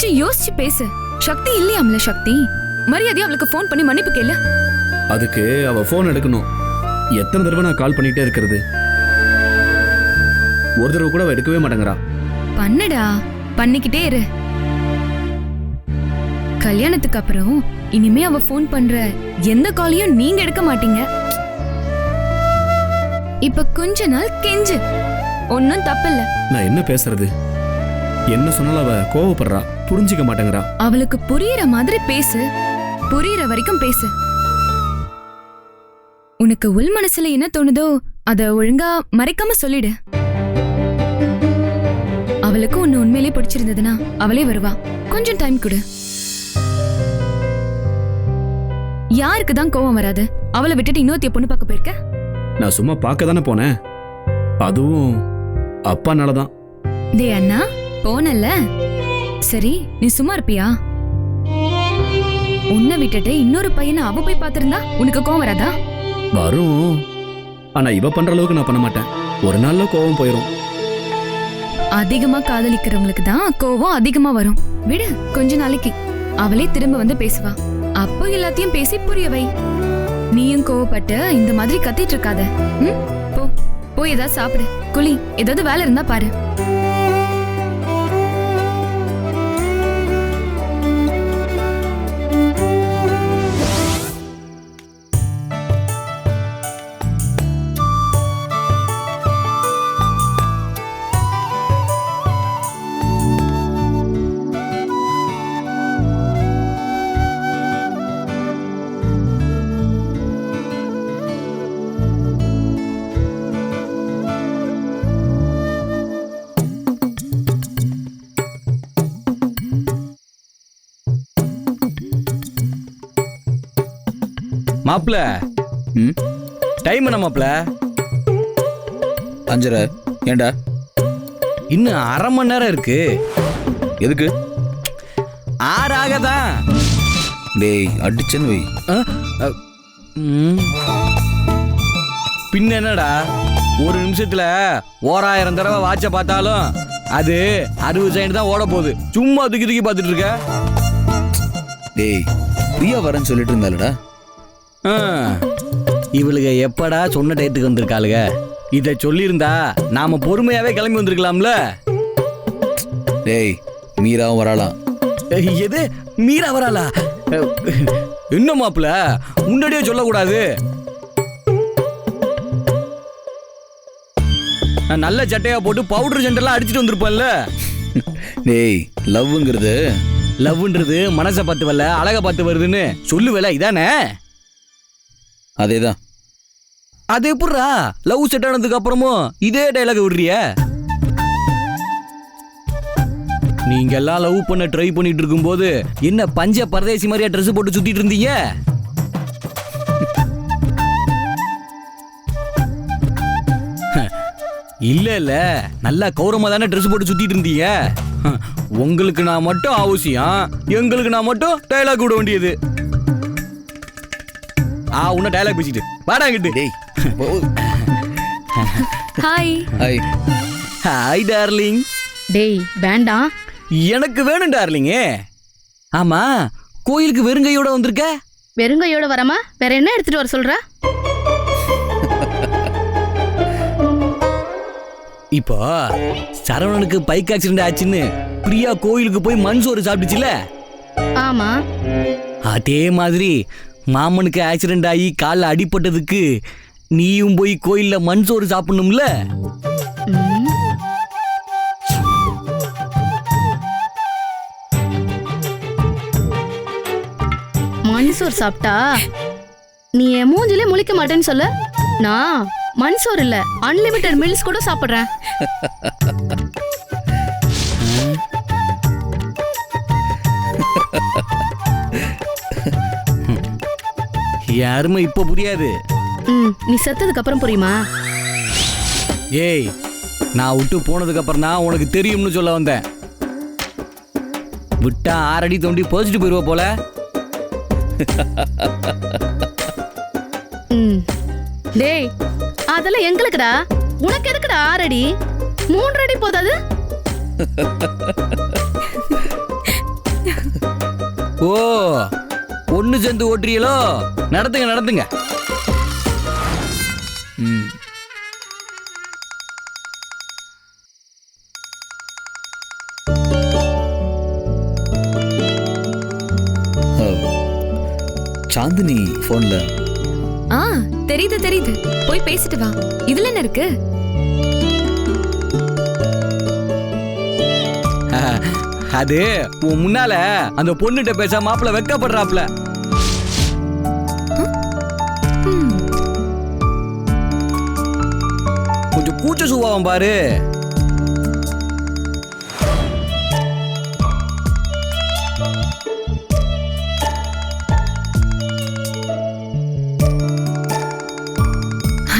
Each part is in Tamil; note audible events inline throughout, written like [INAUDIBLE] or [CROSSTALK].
கொஞ்சம் யோசிச்சு பேசு. சக்தி இல்லையாம்ல சக்தி? மரியாதையா அவளுக்கு ஃபோன் பண்ணி மன்னிப்பு கேளு. அதுக்கு அவ ஃபோன் எடுக்கணும். எத்தனை தடவை நான் கால் பண்ணிட்டே இருக்கிறது? ஒரு தடவை கூட அவ எடுக்கவே மாட்டேங்கிறா. பண்ணுடா. பண்ணிக்கிட்டே இரு. கல்யாணத்துக்கு அப்புறம் இனிமே அவ ஃபோன் பண்ற எந்த காலையும் நீங்க எடுக்க மாட்டீங்க. இப்ப கொஞ்ச நாள் கெஞ்சு. ஒன்னும் தப்பில்ல. நான் என்ன பேசுறது? என்ன சொன்னாலும் அவ கோவப்படுறா. புரிஞ்சிக்க மாட்டேங்கிறா. அவளுக்கு புரியுற மாதிரி பேசு. புரியுற வரைக்கும் பேசு. உனக்கு உள் மனசுல என்ன தோணுதோ அத ஒழுங்கா மறைக்காம சொல்லிடு. அவளுக்கு உன்னை உண்மையிலே பிடிச்சிருந்ததுன்னா அவளே வருவா. கொஞ்சம் டைம் கொடு. யாருக்கு தான் கோவம் வராது? அவளை விட்டுட்டு இன்னொருத்திய பொண்ணு பார்க்க போயிருக்க? நான் சும்மா பார்க்க தானே போனேன். அதுவும் அப்பானால தான். டே அண்ணா போனல்ல? சரி நீ சும்மா இருப்பியா? உன்னை விட்டுட்டு இன்னொரு பையனை அவ போய் பார்த்திருந்தா உனக்கு கோவம் வராதா? வரும். ஆனா இவ பண்ற அளவுக்கு நான் பண்ண மாட்டேன். ஒரு நாள்ல கோவம் போயிடும் அதிகமா காதலிக்கிறவங்களுக்கு தான் கோவம் அதிகமா வரும். விடு கொஞ்ச நாளைக்கு. அவளே திரும்ப வந்து பேசுவா. அப்போ எல்லாத்தையும் பேசி புரிய வை. நீயும் கோவப்பட்டு இந்த மாதிரி கத்திட்டு இருக்காத? போ போய் ஏதாவது சாப்பிடு. குளி ஏதாவது வேலை இருந்தா பாரு. மாப்ள. ம்? டைம் என்ன மாப்ள? அஞ்சரை. ஏண்டா? இன்னும் அரை மணி நேரம் இருக்கு. எதுக்கு? ஆறாக தான் டேய் அடிச்சன்னு வை. பின்ன என்னடா? ஒரு நிமிஷத்துல ஓராயிரம் தடவை வாட்ச பார்த்தாலும் அது அறுபது செகண்ட் தான் ஓட போகுது. சும்மா தூக்கி தூக்கி பார்த்துட்டு இருக்க. டேய் பிரியா வரேன்னு சொல்லிட்டு இருந்தாலடா இவளுக எப்படா சொன்ன டயத்துக்கு வந்திருக்காளுக? இதை சொல்லியிருந்தா நாம பொறுமையாவே கிளம்பி வந்திருக்கலாம்ல? டேய் மீராவும் வராளாம் எது? மீறா வராளா? என்ன மாப்பிள? முன்னாடியே சொல்லக்கூடாது. நான் நல்ல சட்டையா போட்டு பவுடர் ஜெண்டெல்லாம் அடிச்சிட்டு வந்திருப்பேன்ல. டேய் லவ்ங்கிறது லவ்ன்றது மனசை பார்த்து வரல அழகை பார்த்து வருதுன்னு சொல்லுவேல இதானே? அதேதான். அது எப்படிரா லவ் செட் ஆனதுக்கு அப்புறமும் இதே டைலாக் விடுறிய? நீங்க எல்லாம் லவ் பண்ண ட்ரை பண்ணிட்டு இருக்கும்போது என்ன பஞ்ச பரதேசி மாதிரியா ட்ரெஸ் போட்டு சுத்திட்டு இருந்தீங்க? இல்ல இல்ல. நல்லா கௌரவமா தானே ட்ரெஸ் போட்டு சுத்திட்டு இருந்தீங்க? உங்களுக்கு நான் மட்டும் அவசியம் எங்களுக்கு நான் மட்டும் டைலாக் விட வேண்டியது. ஆ உன்ன டைலாக் பேசிட்டு வாடாங்கிட்டு டேய் ஓ, ஹாய் ஹாய் ஹாய் டார்லிங் டேய் வேண்டாம் எனக்கு வேணும் டார்லிங்கே ஆமா கோயிலுக்கு வெறுங்கையோட வந்திருக்க? வெறுங்கையோட வராம? வேற என்ன எடுத்துட்டு வர சொல்ற? இப்போ சரவணனுக்கு பைக் ஆக்சிடென்ட் ஆச்சுன்னு பிரியா கோயிலுக்கு போய் மண் சோறு சாப்பிட்டுச்சுல? ஆமா. அதே மாதிரி மாமனுக்கு ஆக்சிடென்ட் ஆகி காலில் அடிபட்டதுக்கு நீயும் போய் கோயில்ல மண் சோறு சாப்பிடணும்ல? ம். மண்சோர் சாப்பிட்டா? நீ என் மூஞ்சிலே முழிக்க மாட்டேன்னு சொல்ல. நான் மண்சோர் இல்ல அன்லிமிட்டெட் மீல்ஸ் கூட சாப்பிடுறேன். [LAUGHS] யாருமே இப்போ புரியாது. ம் நீ செத்ததுக்கு அப்புறம் புரியுமா? ஏய் நான் விட்டு போனதுக்கு அப்புறம் தான் உனக்கு தெரியும்னு சொல்ல வந்தேன். விட்டா ஆறடி தோண்டி போச்சுட்டு போயிருவ போல. ம் டேய் அதெல்லாம் எங்களுக்குடா. உனக்கு எதுக்குடா ஆறடி? மூன்றடி போதாது? ஒண்ணு சேர்ந்து ஓட்டுறீங்களோ? நடத்துங்க நடத்துங்க. சாந்தினி ஃபோன்ல ஆ தெரியுது தெரியுது. போய் பேசிட்டு வா. இதுல என்ன இருக்கு? அது உன் முன்னால அந்த பொண்ணுகிட்ட பேச மாப்பிள்ள வெக்கப்படுறாப்ல கூச்ச சுபாவம் பாரு.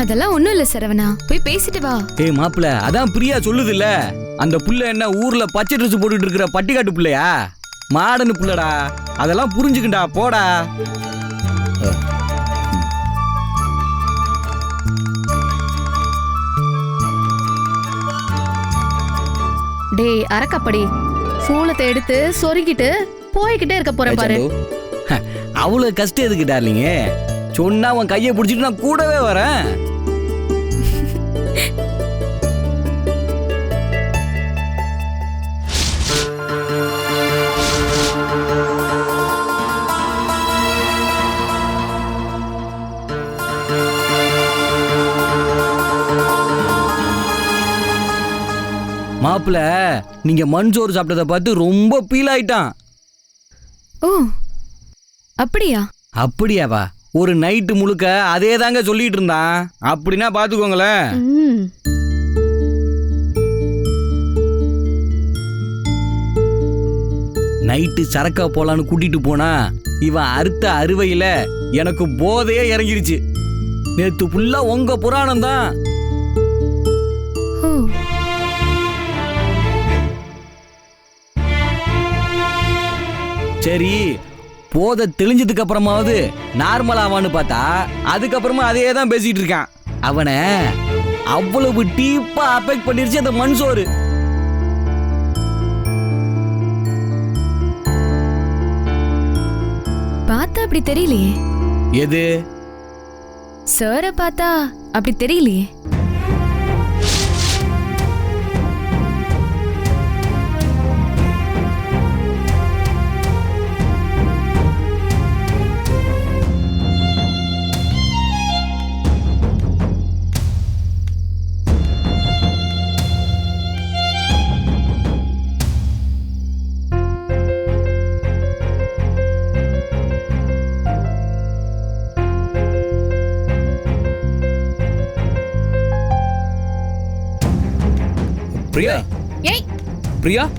அதெல்லாம் ஒண்ணும் இல்ல சரவணா. போய் பேசிட்டு வா. ஏய் மாப்பிள்ள அதான் பிரியா சொல்லுதுல்ல. அந்த புள்ள என்ன ஊர்ல பச்சை ட்ரெஸ் போட்டுட்டு இருக்கிற பட்டிக்காட்டு புள்ளையா? மாடனு புள்ளடா. அதெல்லாம் புரிஞ்சுக்கிண்டா போடா. டேய் அரக்கப்படி சூளத்தை எடுத்து சொருகிட்டு போய்கிட்டே இருக்க போறேன் பாரு. சந்து, [LAUGHS] அவ்வளவு கஷ்டம் எதுக்கு டார்லிங்க? சொன்னா உன் கையை பிடிச்சிட்டு நான் கூடவே வரேன். மாப்பிள்ள நீங்க மண் சோறு சாப்பிட்டதை பார்த்து ரொம்ப ஃபீல் ஆயிட்டான். ஓ அப்படியா? அப்படியாவா? ஒரு நைட்டு முழுக்க அதே தாங்க சொல்லிட்டு இருந்தான். அப்படின்னா பாத்துக்கோங்களேன் ம். நைட்டு சரக்கா போலான்னு கூட்டிட்டு போனா இவன் அறுத்த அறுவையில எனக்கு போதையே இறங்கிருச்சு. நேத்து ஃபுல்லா உங்க புராணம் தான் ஓ. சரி. போதை தெளிஞ்சதுக்கு அப்புறமாவது நார்மல் ஆவான்னு பார்த்தா அதுக்கப்புறமா அதே தான் பேசிட்டு இருக்கான். அவனை அவ்வளவு டீப்பா அஃபெக்ட் பண்ணிருச்சு அந்த மண் சோறு. பார்த்தா அப்படி தெரியலையே. எது? சாரை பார்த்தா அப்படி தெரியலையே. பிரியா? ஏய். பிரியா?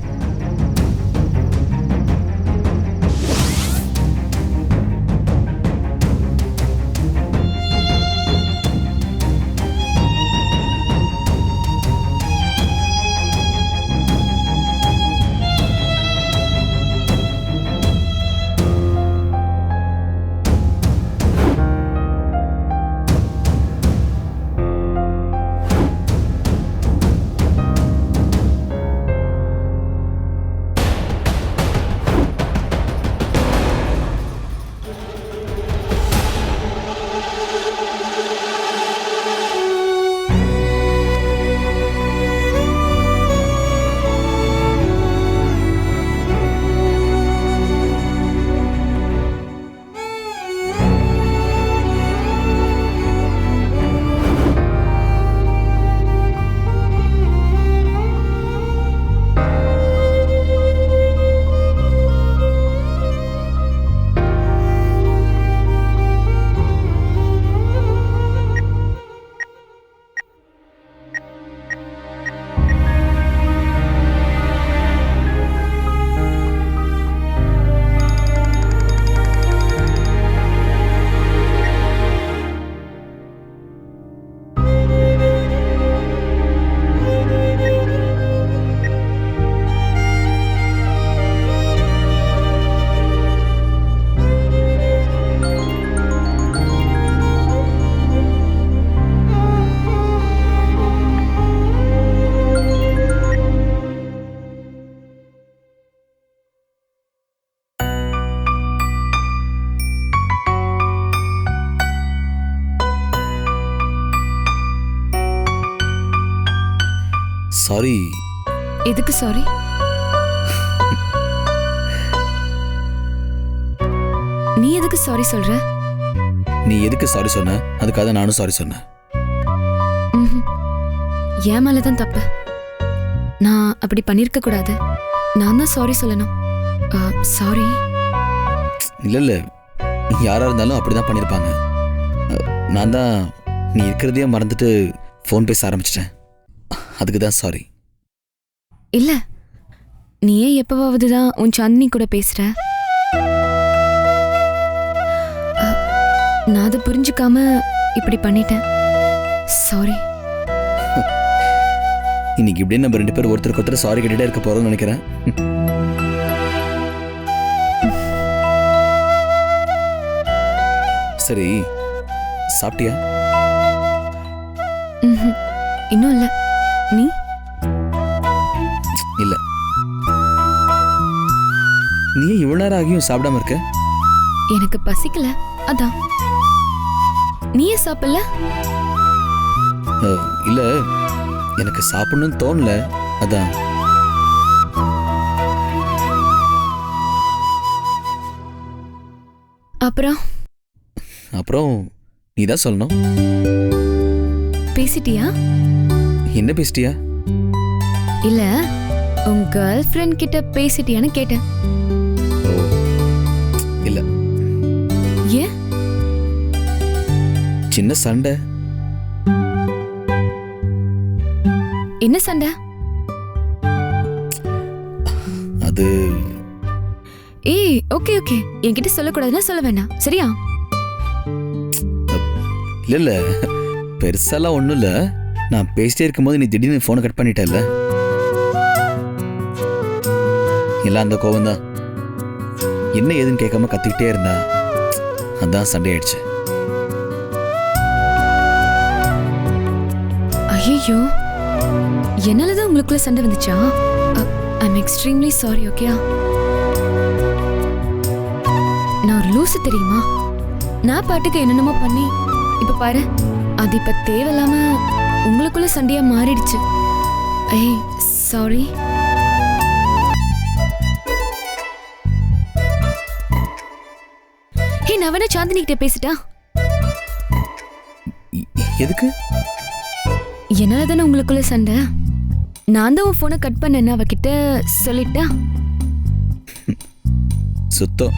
சாரி எதுக்கு சாரி நீ எதுக்கு சாரி சொல்ற? நீ எதுக்கு சாரி சொன்ன? அதுக்காக தான் நானும் சாரி சொன்னேன். என் மேலதான் தப்பு. நான் அப்படி பண்ணிருக்க கூடாது. நான் தான் சாரி சொல்லணும். சாரி இல்லை இல்லை. யாராக இருந்தாலும் அப்படி தான் பண்ணியிருப்பாங்க அஹ், நான் தான் நீ இருக்கிறதையே மறந்துட்டு ஃபோன் பேச ஆரம்பிச்சிட்டேன். அதுக்கு தான் சாரி இல்ல. நீயே எப்பவாவது தான் உன் சாந்தினி கூட பேசுற. நான் அதை புரிஞ்சுக்காம இப்படி பண்ணிட்டேன். சாரி இன்னைக்கு இப்படியே நம்ம ரெண்டு பேரும் ஒருத்தருக்கு ஒருத்தர் சாரி கேட்டுட்டே இருக்க போகிறோம்னு நினைக்கிறேன். சரி சாப்பிட்டியா? இன்னும் இல்ல. நீ? இல்லை. நீ ஏன் இவ்வளோ நேரம் ஆகியும் சாப்பிடாம இருக்க? எனக்கு பசிக்கல அதான். நீயே சாப்பிடல? அஹ், இல்ல. எனக்கு சாப்பிடணும்னு தோணல அதான். அப்புறம்? அப்புறம் நீ தான் சொல்லணும். பேசிட்டியா? என்ன பேசிட்டியா இல்ல உன் கேர்ள் ஃப்ரெண்ட் கிட்ட பேசிட்டியான்னு கேட்டேன். ஓ இல்ல. ஏன்? சின்ன சண்டை. என்ன சண்டை? அது ஏய் ஓகே ஓகே என்கிட்ட சொல்லக்கூடாதுன்னா சொல்ல வேண்டாம் சரியா? இல்ல இல்ல. பெருசாலாம் ஒண்ணும் இல்ல நான் பேசிட்டே இருக்கும்போது நீ திடீர்னு ஃபோனை கட் பண்ணிட்டல்ல? எல்லாம் அந்த கோவம் தான் என்ன ஏதுன்னு கேட்காம கத்திக்கிட்டே இருந்தா அதான் சண்டை ஆயிடுச்சு ஐயோ என்னாலதான் உங்களுக்குள்ள சண்டை வந்துச்சா? ஐ எம் எக்ஸ்ட்ரீம்லி சாரி ஓகேயா நான் ஒரு லூசு தெரியுமா? நான் பாட்டுக்கு என்னென்னமோ பண்ணி இப்போ பாரு அது இப்போ தேவையில்லாம உங்களுக்குள்ள சண்டையா மாறிடுச்சு. ஏய் சாரி ஹே நான் வேணா சாந்தினி கிட்ட பேசிட்டா? எதுக்கு? என்னால தானே உங்களுக்குள்ள சண்டை? நான் தான் உன் ஃபோனை கட் பண்ணேன்னு அவகிட்ட சொல்லிட்டா? சுத்தம்.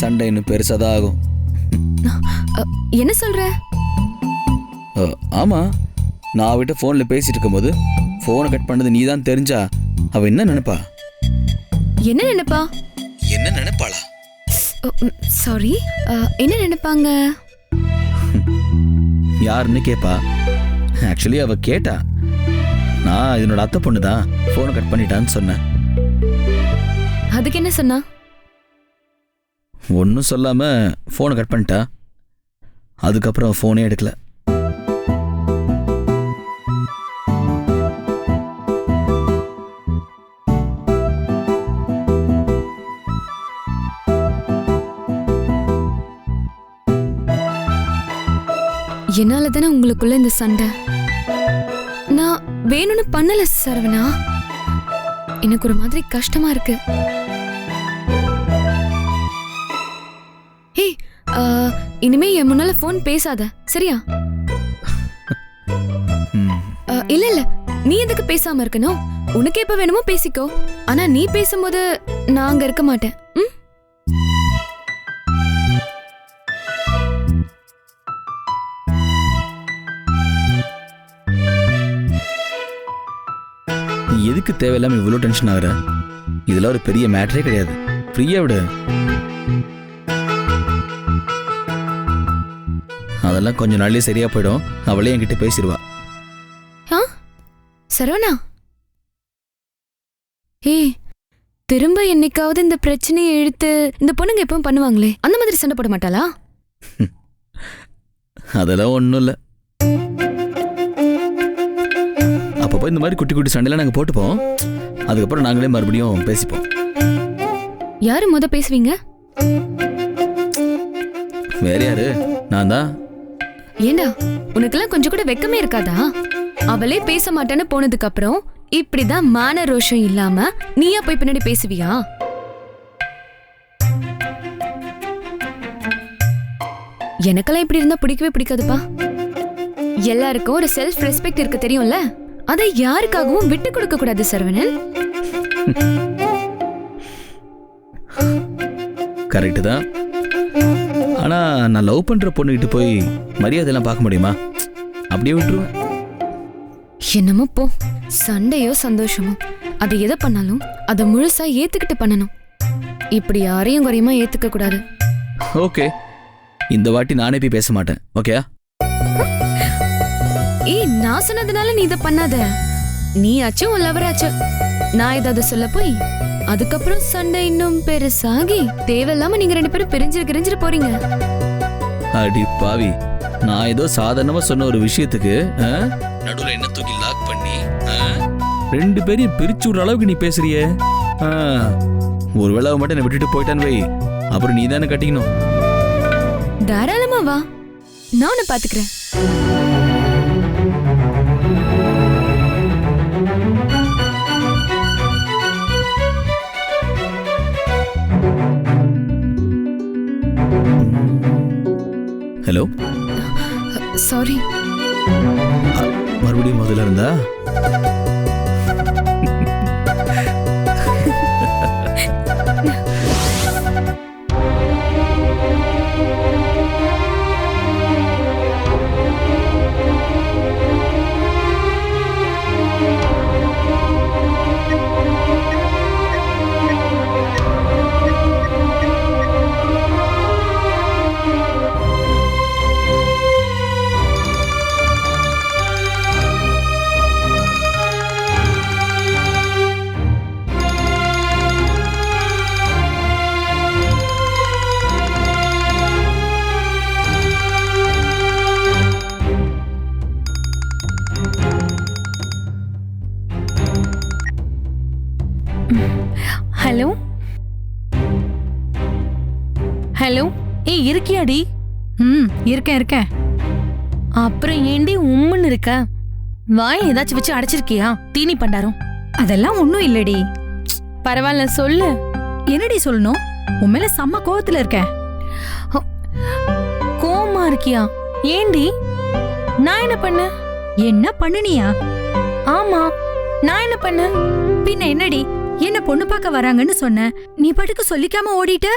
சண்டை இன்னும் பெருசாக தான் ஆகும் என்ன சொல்ற? ஆமா. நான் அவகிட்ட ஃபோனில் பேசிட்டு இருக்கும்போது ஃபோனை கட் பண்ணது நீ தான் தெரிஞ்சா அவ என்ன நினைப்பா? என்ன நினைப்பா? என்ன நினைப்பாளா? சாரி என்ன நினைப்பாங்க? யாருன்னு கேட்பா ஆக்சுவலி அவ கேட்டா. நான் இதனோட அத்தை பொண்ணு தான் ஃபோனை கட் பண்ணிட்டான்னு சொன்னேன். அதுக்கு என்ன சொன்னா? ஒன்றும் சொல்லாம ஃபோனை கட் பண்ணிட்டா. அதுக்கப்புறம் ஃபோனே எடுக்கல. என்னால தானே உங்களுக்குள்ள இந்த சண்டை? நான் வேணும்னு பண்ணல சரவணா. எனக்கு ஒரு மாதிரி கஷ்டமா இருக்கு. ஏய் இனிமே என் முன்னால ஃபோன் பேசாத சரியா? ம், இல்ல இல்ல நீ எதுக்கு பேசாம இருக்கணும்? உனக்கு எப்ப வேணுமோ பேசிக்கோ. ஆனா நீ பேசும்போது நான் அங்க இருக்க மாட்டேன். ம்? எதுக்கு தேவையில்லாம இவ்வளோ டென்ஷன் ஆகுற? இதெல்லாம் ஒரு பெரிய மேட்டரே கிடையாது. ஃப்ரீயா விடு. அதெல்லாம் கொஞ்ச நாள்லயே சரியா போயிடும். அவளே என்கிட்ட பேசிடுவா. ஆ? சரவணா? ஏய் திரும்ப என்னைக்காவது இந்த பிரச்சனையை இழுத்து இந்த பொண்ணுங்க எப்பவும் பண்ணுவாங்களே அந்த மாதிரி சண்டை போட மாட்டாளா? [LAUGHS] அதெல்லாம் ஒன்றும் இல்லை. அப்பப்போ இந்த மாதிரி குட்டி குட்டி சண்டைலாம் நாங்கள் போட்டுப்போம். அதுக்கப்புறம் நாங்களே மறுபடியும் பேசிப்போம். யாரு முத பேசுவீங்க? வேற யாரு? நான் தான். ஏண்டா உனக்கெல்லாம் கொஞ்சம் கூட வெக்கமே இருக்காதா? அவளே பேச மாட்டேன்னு போனதுக்கு அப்புறம் இப்படிதான் மான ரோஷம் இல்லாம நீயா போய் பின்னாடி பேசுவியா? எனக்கெல்லாம் இப்படி இருந்தா பிடிக்கவே பிடிக்காதுப்பா. எல்லாருக்கும் ஒரு செல்ஃப் ரெஸ்பெக்ட் இருக்கு தெரியும்ல? அதை யாருக்காகவும் விட்டு கொடுக்க கூடாது சரவணன். கரெக்டு தான். ஆனால் நான் லவ் பண்ணுற பொண்ணுகிட்ட போய் மரியாதையெல்லாம் பார்க்க முடியுமா? அப்படியே விட்டுருவேன். என்னமோ போ. சண்டையோ சந்தோஷமோ. அதை எதை பண்ணாலும் அதை முழுசா ஏத்துக்கிட்டு பண்ணணும். இப்படி யாரையும் குறையுமா ஏத்துக்க கூடாது. ஓகே. இந்த வாட்டி நானே போய் பேச மாட்டேன். ஓகே ஏய் நான் சொன்னதுனால நீ இதை பண்ணாத. நீ ஆச்சும் உன் lover ஆச்சும் நான் ஏதாவது சொல்ல போய் அதுக்கப்புறம் சண்டை இன்னும் பெருசாகி தேவையில்லாம நீங்க ரெண்டு பேரும் பிரிஞ்சு பிரிஞ்சிட்டு போறீங்க. அடி பாவி நான் ஏதோ சாதாரணமா சொன்ன ஒரு விஷயத்துக்கு நடுவில் என்ன தூக்கி லாக் பண்ணி ரெண்டு பேரையும் பிரிச்சு விடுற அளவுக்கு நீ பேசுறியே? ஆ, ஒருவேளை அவன் மட்டும் என்னை விட்டுட்டு போயிட்டான்னு வை. அப்புறம் நீ தானே கட்டிக்கணும். தாராளமா வா. நான் உன்னை பாத்துக்கிறேன். ஹலோ? சாரி மறுபடியும் முதல்ல இருந்தா? இருக்கியாடி ம் இருக்கேன் இருக்கேன். அப்புறம் ஏண்டி உம்முன்னு இருக்க? வாய் ஏதாச்சும் வச்சு அடைச்சிருக்கியா? தீனி பண்டாரம். அதெல்லாம் ஒன்றும் இல்லடி. பரவாயில்ல சொல்லு. என்னடி சொல்லணும்? உன் மேல செம்ம கோவத்துல இருக்கேன் கோவமா இருக்கியா? ஏண்டி? நான் என்ன பண்ண? என்ன பண்ணுனியா? ஆமா நான் என்ன பண்ண? பின்ன என்னடி? என்ன பொண்ணு பார்க்க வராங்கன்னு சொன்ன? நீ பாட்டுக்கு சொல்லிக்காம ஓடிட்ட?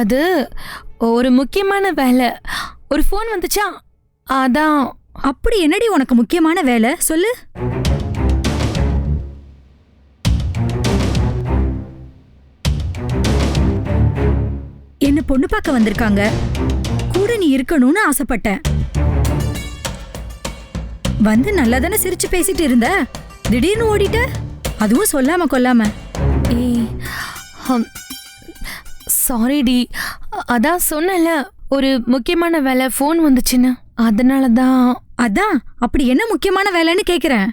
அது ஒரு முக்கியமான வேலை. ஒரு ஃபோன் வந்துச்சா? அதான். அப்படி என்னடி உனக்கு முக்கியமான வேலை? சொல்லு. என்ன பொண்ணு பார்க்க வந்திருக்காங்க? கூட நீ இருக்கணும்னு ஆசைப்பட்டேன். வந்து நல்லா தானே சிரிச்சு பேசிட்டு இருந்த? திடீர்னு ஓடிட்ட? அதுவும் சொல்லாம கொல்லாம. சாரி சாரிடி அதான் சொன்னல ஒரு முக்கியமான வேலை ஃபோன் வந்துச்சுன்னு. அதனால தான் அதான் அப்படி என்ன முக்கியமான வேலைன்னு கேட்குறேன்